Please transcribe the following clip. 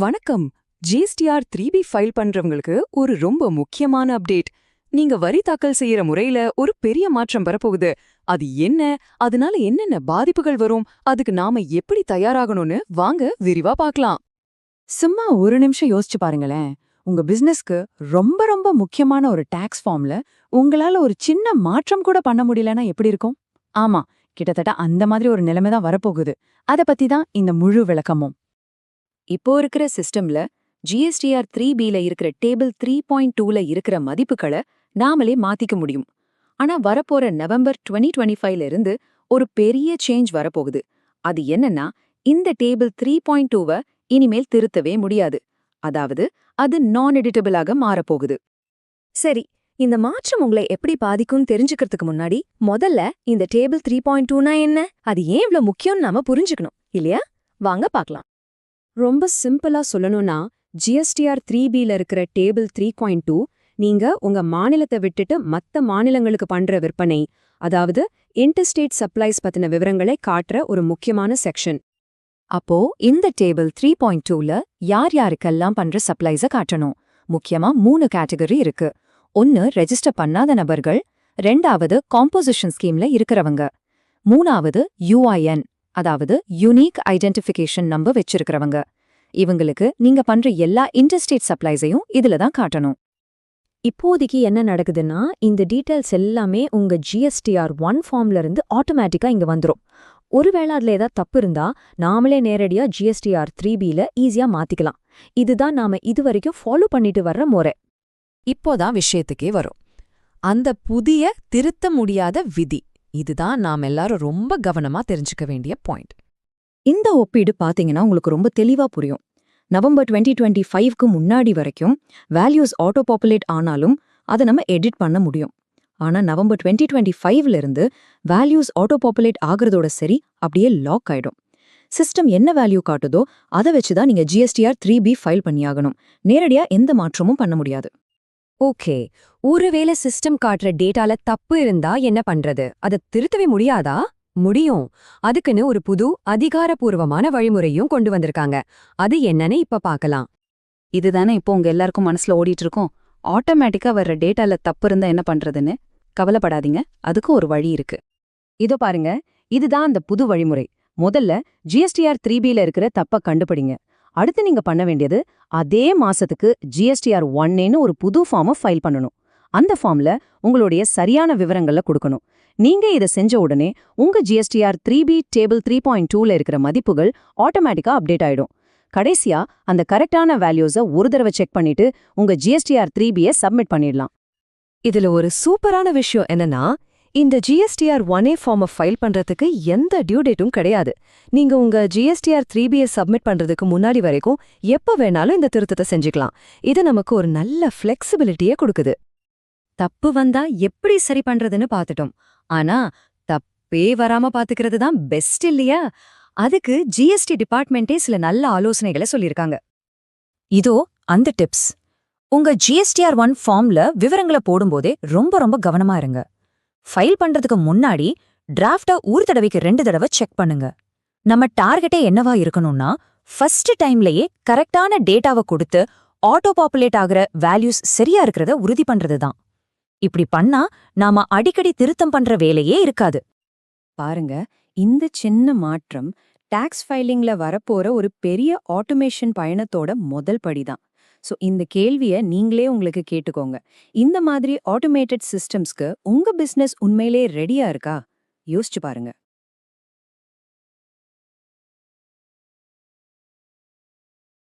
வணக்கம். GSTR three B file பண்றவங்களுக்கு ஒரு ரொம்ப முக்கியமான அப்டேட் நீங்க வரி தாக்கல் செய்யற முறையில ஒரு பெரிய மாற்றம் வரப்போகுது. அது என்ன? அதனால என்னென்ன பாதிப்புகள் வரும்? அதுக்கு நாம எப்படி தயாராகணும்னு வாங்க விரிவா பார்க்கலாம். சும்மா ஒரு நிமிஷம் யோசிச்சு பாருங்களேன். உங்க பிசினஸ்க்கு ரொம்ப ரொம்ப முக்கியமான ஒரு டாக்ஸ் ஃபார்ம்ல உங்களால ஒரு சின்ன மாற்றம் கூட பண்ண முடியலன்னா எப்படி இருக்கும்? ஆமா கிட்டத்தட்ட அந்த மாதிரி ஒரு நிலைமை தான் வரப்போகுது. அத பத்தி தான் இந்த முழு விளக்கமும். இப்போ இருக்கிற சிஸ்டம்ல ஜிஎஸ்டிஆர் த்ரீ பில இருக்கிற டேபிள் த்ரீ பாயிண்ட் டூல இருக்கிற மதிப்புகளை நாமளே மாத்திக்க முடியும். ஆனா வரப்போற நவம்பர் டுவெண்ட்டி டுவெண்ட்டி ஃபைவ்ல இருந்து ஒரு பெரிய சேஞ்ச் வரப்போகுது. அது என்னன்னா இந்த டேபிள் த்ரீ பாயிண்ட் டூவை இனிமேல் திருத்தவே முடியாது. அதாவது அது நான் எடிட்டபிளாக மாறப்போகுது. சரி இந்த மாற்றம் உங்களை எப்படி பாதிக்கும்னு தெரிஞ்சுக்கிறதுக்கு முன்னாடி முதல்ல இந்த டேபிள் த்ரீ பாயிண்ட் டூனா என்ன? அது ஏன் இவ்வளவு முக்கியம்னு நாம புரிஞ்சுக்கணும். இல்லையா? வாங்க பார்க்கலாம். ரொம்ப சிம்பிளா சொல்லணும்னா ஜிஎஸ்டிஆர் த்ரீ பில இருக்கிற டேபிள் த்ரீ பாயிண்ட் டூ நீங்க உங்க மாநிலத்தை விட்டுட்டு மத்த மாநிலங்களுக்கு பண்ற விற்பனை அதாவது இன்டர்ஸ்டேட் சப்ளைஸ் பத்தின விவரங்களை காட்டுற ஒரு முக்கியமான செக்ஷன் அப்போ இந்த டேபிள் த்ரீ பாயிண்ட் டூல யார் யாருக்கெல்லாம் பண்ற சப்ளைஸ காட்டணும்? முக்கியமா மூணு கேட்டகரி இருக்கு. ஒன்னு ரெஜிஸ்டர் பண்ணாத நபர்கள். ரெண்டாவது காம்போசிஷன் ஸ்கீம்ல இருக்கிறவங்க. மூணாவது யூஐஎன் அதாவது யூனிக் ஐடென்டிஃபிகேஷன் நம்பர் வச்சிருக்கிறவங்க. இவங்களுக்கு நீங்க பண்ற எல்லா இன்டர்ஸ்டேட் சப்ளைஸையும் இதுல தான் காட்டணும். இப்போதைக்கு என்ன நடக்குதுன்னா இந்த டீட்டெயில்ஸ் எல்லாமே உங்க ஜிஎஸ்டிஆர் ஒன் ஃபார்ம்ல இருந்து ஆட்டோமேட்டிக்கா இங்க வந்துரும். ஒருவேளை அதுல ஏதாவது தப்பு இருந்தா நாமளே நேரடியா ஜிஎஸ்டிஆர் த்ரீ பில ஈஸியா மாத்திக்கலாம். இதுதான் நாம இதுவரைக்கும் ஃபாலோ பண்ணிட்டு வர்ற முறை. இப்போதான் விஷயத்துக்கே வரும். அந்த புதிய திருத்த முடியாத விதி. இதுதான் நாம் எல்லாரும் ரொம்ப கவனமா தெரிஞ்சுக்க வேண்டிய பாயிண்ட் இந்த ஒப்பீடு பாத்தீங்கன்னா உங்களுக்கு ரொம்ப தெளிவா புரியும். நவம்பர் டுவெண்ட்டி டுவெண்ட்டி ஃபைவ்க்கு முன்னாடி வரைக்கும் வேல்யூஸ் ஆட்டோ பாப்புலேட் ஆனாலும் அதை நம்ம எடிட் பண்ண முடியும். ஆனா நவம்பர் டுவெண்ட்டி டுவெண்ட்டி ஃபைவ்ல இருந்து வேல்யூஸ் ஆட்டோ பாப்புலேட் ஆகுறதோட சரி அப்படியே லாக் ஆயிடும். சிஸ்டம் என்ன வேல்யூ காட்டுதோ அதை வச்சு தான் நீங்க ஜிஎஸ்டிஆர் த்ரீ பி ஃபைல் பண்ணியாகணும். நேரடியா எந்த மாற்றமும் பண்ண முடியாது. ஓகே. ஒருவேளை சிஸ்டம் காட்டுற டேட்டால தப்பு இருந்தா என்ன பண்றது? அதை திருத்தவே முடியாதா? முடியும். அதுக்குன்னு ஒரு புது அதிகாரப்பூர்வமான வழிமுறையும் கொண்டு வந்திருக்காங்க. அது என்னன்னு இப்ப பார்க்கலாம் இதுதானே இப்போ உங்க எல்லாருக்கும் மனசுல ஓடிட்டு இருக்கோம் ஆட்டோமேட்டிக்கா வர்ற டேட்டால தப்பு இருந்தா என்ன பண்றதுன்னு கவலைப்படாதீங்க. அதுக்கும் ஒரு வழி இருக்கு. இதோ பாருங்க. இதுதான் அந்த புது வழிமுறை. முதல்ல ஜிஎஸ்டிஆர் த்ரீ பில இருக்கிற தப்ப கண்டுபிடிங்க. அடுத்து நீங்க பண்ண வேண்டியது அதே மாசத்துக்கு ஜிஎஸ்டிஆர் ஒன்னேன்னு ஒரு புது ஃபார்மை ஃபைல் பண்ணணும். அந்த ஃபார்ம்ல உங்களுடைய சரியான விவரங்களை கொடுக்கணும். நீங்க இதை செஞ்ச உடனே உங்க GSTR three B table three point டூல இருக்கிற மதிப்புகள் ஆட்டோமேட்டிக்கா அப்டேட் ஆயிடும். கடைசியா அந்த கரெக்டான வேல்யூஸை ஒரு தடவை செக் பண்ணிட்டு உங்க ஜிஎஸ்டிஆர் த்ரீ பியை சப்மிட் பண்ணிடலாம். இதுல ஒரு சூப்பரான விஷயம் என்னன்னா இந்த ஜிஎஸ்டிஆர் ஒன் ஏ ஃபார்மை ஃபைல் பண்றதுக்கு எந்த டியூ டேட்டும் கிடையாது. நீங்க உங்க ஜிஎஸ்டிஆர் த்ரீ பிஎஸ் சப்மிட் பண்றதுக்கு முன்னாடி வரைக்கும் எப்ப வேணாலும் இந்த திருத்தத்தை செஞ்சுக்கலாம். இது நமக்கு ஒரு நல்ல ஃப்ளெக்சிபிலிட்டியை கொடுக்குது. தப்பு வந்தா எப்படி சரி பண்றதுன்னு பார்த்துட்டோம். ஆனா தப்பே வராம பாத்துக்கிறது தான் பெஸ்ட் இல்லையா? அதுக்கு ஜிஎஸ்டி டிபார்ட்மெண்ட்டே சில நல்ல ஆலோசனைகளை சொல்லியிருக்காங்க. இதோ அந்த டிப்ஸ் உங்க ஜிஎஸ்டிஆர் ஒன் ஃபார்ம்ல விவரங்களை போடும்போதே ரொம்ப ரொம்ப கவனமா இருங்க. ஃபைல் பண்றதுக்கு முன்னாடி டிராஃப்ட ஒரு தடவைக்கு ரெண்டு தடவை செக் பண்ணுங்க. நம்ம டார்கெட்டே என்னவா இருக்கணும்னா ஃபர்ஸ்ட் டைம்லயே கரெக்டான டேட்டாவை கொடுத்து ஆட்டோ பாப்புலேட் ஆகுற வேல்யூஸ் சரியா இருக்கிறத உறுதி பண்றது தான் இப்படி பண்ணா நாம அடிக்கடி திருத்தம் பண்ற வேலையே இருக்காது. பாருங்க இந்த சின்ன மாற்றம் டாக்ஸ் ஃபைலிங்ல வரப்போற ஒரு பெரிய ஆட்டோமேஷன் பயணத்தோட முதல் படிதான். சோ இந்த கேள்விய நீங்களே உங்களுக்கு கேட்டுக்கோங்க. இந்த மாதிரி ஆட்டோமேட்டட் சிஸ்டம்ஸ்க்கு உங்க பிசினஸ் உண்மையிலே ரெடியா இருக்கா? யோசிச்சு பாருங்க.